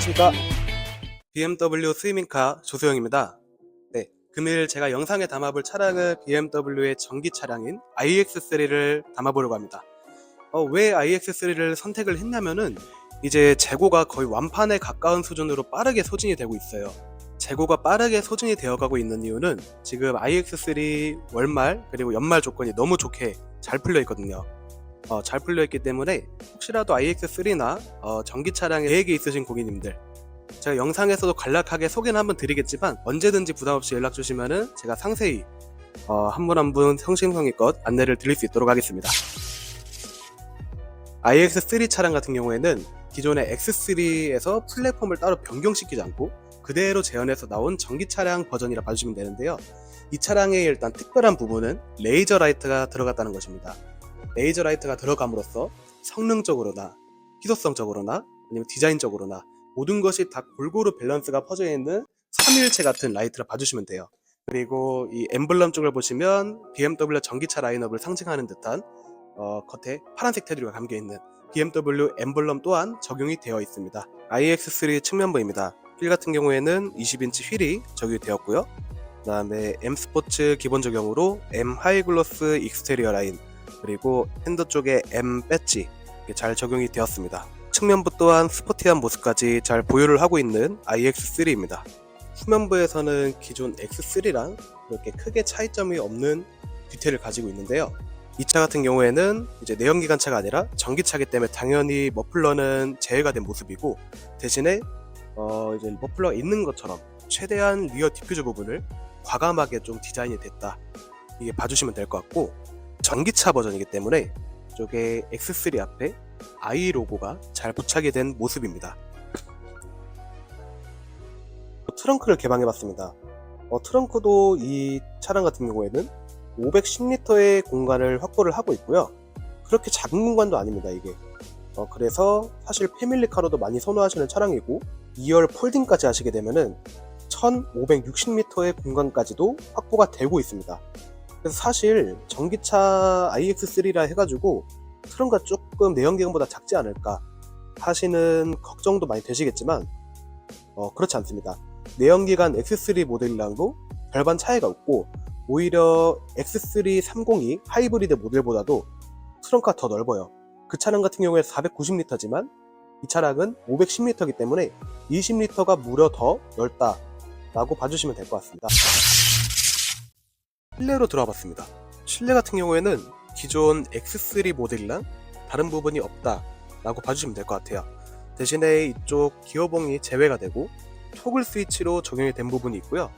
안녕하십니까. BMW 스위밍카 조소영입니다. 네, 금일 제가 영상에 담아볼 차량은 BMW의 전기 차량인 iX3를 담아보려고 합니다. 어, 왜 iX3를 선택을 했냐면은 이제 재고가 거의 완판에 가까운 수준으로 빠르게 소진이 되고 있어요. 재고가 빠르게 소진이 되어가고 있는 이유는 지금 iX3 월말 그리고 연말 조건이 너무 좋게 잘 풀려 있거든요. 어, 잘 풀려 있기 때문에 혹시라도 iX3나 어, 전기 차량에 계획이 있으신 고객님들 제가 영상에서도 간략하게 소개는 한번 드리겠지만 언제든지 부담 없이 연락 주시면은 제가 상세히 어, 한분 한 분 성심성의껏 안내를 드릴 수 있도록 하겠습니다. iX3 차량 같은 경우에는 기존의 X3에서 플랫폼을 따로 변경시키지 않고 그대로 재현해서 나온 전기 차량 버전이라 봐주시면 되는데요. 이 차량의 일단 특별한 부분은 레이저 라이트가 들어갔다는 것입니다. 레이저 라이트가 들어감으로써 성능적으로나 희소성적으로나 아니면 디자인적으로나 모든 것이 다 골고루 밸런스가 퍼져 있는 삼일체 같은 라이트를 봐주시면 돼요. 그리고 이 엠블럼 쪽을 보시면 BMW 전기차 라인업을 상징하는 듯한 어, 겉에 파란색 테두리가 감겨 있는 BMW 엠블럼 또한 적용이 되어 있습니다. iX3 측면부입니다. 휠 같은 경우에는 20인치 휠이 적용이 되었고요. 그 다음에 M 스포츠 기본 적용으로 M 하이글로스 익스테리어 라인 그리고 핸드 쪽에 M 배지 잘 적용이 되었습니다. 측면부 또한 스포티한 모습까지 잘 보유를 하고 있는 iX3입니다. 후면부에서는 기존 X3랑 그렇게 크게 차이점이 없는 디테일을 가지고 있는데요. 이 차 같은 경우에는 이제 내연기관차가 아니라 전기차기 때문에 당연히 머플러는 제외가 된 모습이고 대신에 어 이제 머플러가 있는 것처럼 최대한 리어 디퓨저 부분을 과감하게 좀 디자인이 됐다. 이게 봐주시면 될 것 같고 전기차 버전이기 때문에 이쪽에 X3 앞에 i 로고가 잘 부착이 된 모습입니다. 트렁크를 개방해봤습니다. 어, 트렁크도 이 차량 같은 경우에는 510리터의 공간을 확보를 하고 있고요. 그렇게 작은 공간도 아닙니다, 이게. 어, 그래서 사실 패밀리카로도 많이 선호하시는 차량이고 2열 폴딩까지 하시게 되면은 1560리터의 공간까지도 확보가 되고 있습니다. 그래서 사실 전기차 iX3라 해가지고 트렁크가 조금 내연기관보다 작지 않을까 하시는 걱정도 많이 되시겠지만 어, 그렇지 않습니다. 내연기관 X3 모델이랑도 별반 차이가 없고 오히려 X3 302 하이브리드 모델보다도 트렁크가 더 넓어요. 그 차량 같은 경우에 490리터지만 이 차량은 510리터이기 때문에 20리터가 무려 더 넓다라고 봐주시면 될 것 같습니다. 실내로 들어와 봤습니다. 실내 같은 경우에는 기존 X3 모델이랑 다른 부분이 없다 라고 봐주시면 될 것 같아요. 대신에 이쪽 기어봉이 제외가 되고 토글 스위치로 적용이 된 부분이 있고요.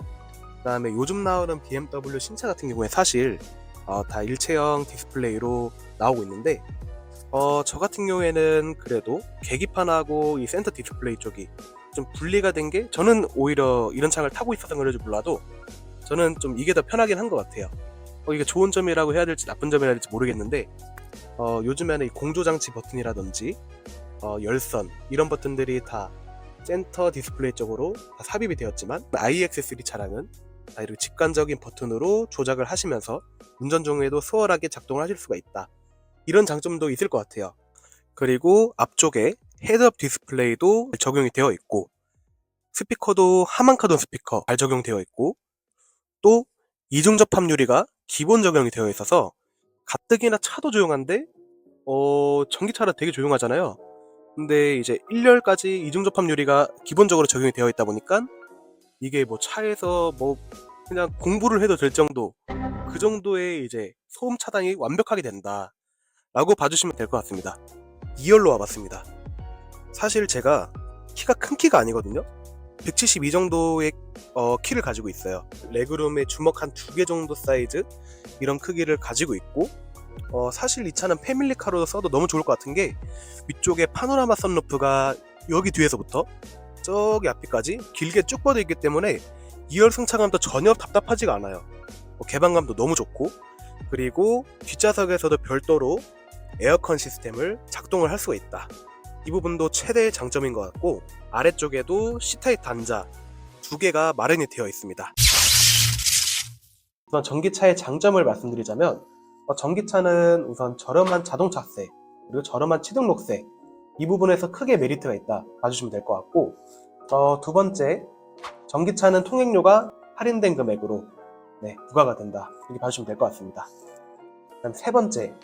그 다음에 요즘 나오는 BMW 신차 같은 경우에 사실 어, 다 일체형 디스플레이로 나오고 있는데 어, 저 같은 경우에는 그래도 계기판하고 이 센터 디스플레이 쪽이 좀 분리가 된 게 저는 오히려 이런 차를 타고 있어서 그런지 몰라도 저는 좀 이게 더 편하긴 한 것 같아요. 어, 이게 좋은 점이라고 해야 될지 나쁜 점이라 될지 모르겠는데 어, 요즘에는 이 공조장치 버튼이라든지 어, 열선 이런 버튼들이 다 센터 디스플레이 쪽으로 다 삽입이 되었지만 iX3 차량은 다 이렇게 직관적인 버튼으로 조작을 하시면서 운전 중에도 수월하게 작동을 하실 수가 있다. 이런 장점도 있을 것 같아요. 그리고 앞쪽에 헤드업 디스플레이도 적용이 되어 있고 스피커도 하만카돈 스피커 잘 적용되어 있고 또 이중 접합 유리가 기본 적용이 되어 있어서 가뜩이나 차도 조용한데? 어 전기차라 되게 조용하잖아요. 근데 이제 1열까지 이중 접합 유리가 기본적으로 적용이 되어 있다 보니까 이게 뭐 차에서 뭐 그냥 공부를 해도 될 정도 그 정도의 이제 소음 차단이 완벽하게 된다 라고 봐주시면 될 것 같습니다. 2열로 와봤습니다. 사실 제가 키가 큰 키가 아니거든요 172 정도의 어, 키를 가지고 있어요 레그룸에 주먹 한 두 개 정도 사이즈 이런 크기를 가지고 있고 어, 사실 이 차는 패밀리카로 써도 너무 좋을 것 같은 게 위쪽에 파노라마 선루프가 여기 뒤에서부터 저기 앞에까지 길게 쭉 뻗어 있기 때문에 2열 승차감도 전혀 답답하지가 않아요. 뭐 개방감도 너무 좋고 그리고 뒷좌석에서도 별도로 에어컨 시스템을 작동을 할 수가 있다. 이 부분도 최대의 장점인 것 같고 아래쪽에도 C타입 단자 두 개가 마련이 되어 있습니다. 우선 전기차의 장점을 말씀드리자면 어, 전기차는 우선 저렴한 자동차세 그리고 저렴한 취등록세 이 부분에서 크게 메리트가 있다 봐주시면 될 것 같고 어, 두 번째 전기차는 통행료가 할인된 금액으로 네, 부과가 된다 이렇게 봐주시면 될 것 같습니다. 그다음 세 번째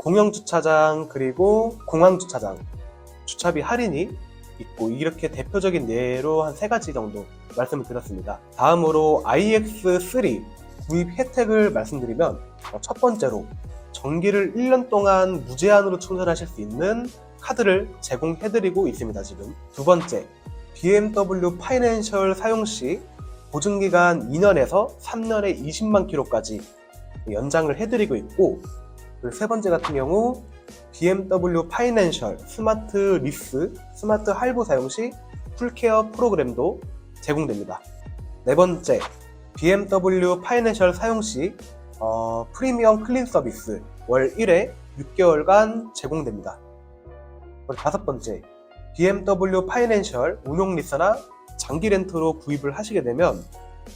공영 주차장 그리고 공항 주차장 주차비 할인이 있고 이렇게 대표적인 예로 한 세 가지 정도 말씀을 드렸습니다. 다음으로 iX3 구입 혜택을 말씀드리면 어, 첫 번째로 전기를 1년 동안 무제한으로 충전하실 수 있는 카드를 제공해드리고 있습니다. 지금 두 번째 BMW 파이낸셜 사용 시 보증기간 2년에서 3년에 20만 킬로까지 연장을 해드리고 있고 세 번째 같은 경우 BMW 파이낸셜 스마트 리스 스마트 할부 사용 시 풀케어 프로그램도 제공됩니다. 네 번째 BMW 파이낸셜 사용 시 어, 프리미엄 클린 서비스 월 1회 6개월간 제공됩니다. 다섯 번째 BMW 파이낸셜 운용 리스나 장기 렌트로 구입을 하시게 되면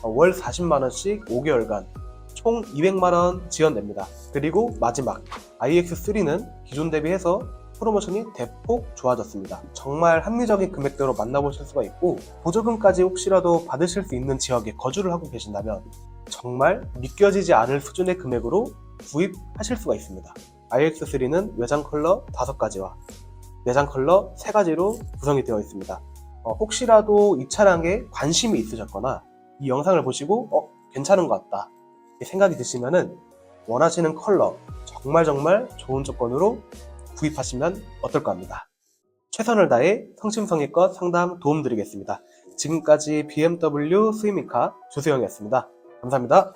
어, 월 40만 원씩 5개월간 총 200만 원 지원됩니다. 그리고 마지막 iX3는 기존 대비해서 프로모션이 대폭 좋아졌습니다. 정말 합리적인 금액대로 만나보실 수가 있고 보조금까지 혹시라도 받으실 수 있는 지역에 거주를 하고 계신다면 정말 믿겨지지 않을 수준의 금액으로 구입하실 수가 있습니다. iX3는 외장 컬러 5가지와 내장 컬러 3가지로 구성이 되어 있습니다. 어, 혹시라도 이 차량에 관심이 있으셨거나 이 영상을 보시고 어 괜찮은 것 같다 생각이 드시면은 원하시는 컬러 정말 정말 좋은 조건으로 구입하시면 어떨까 합니다. 최선을 다해 성심성의껏 상담 도움드리겠습니다. 지금까지 BMW 스위미카 조세영이었습니다. 감사합니다.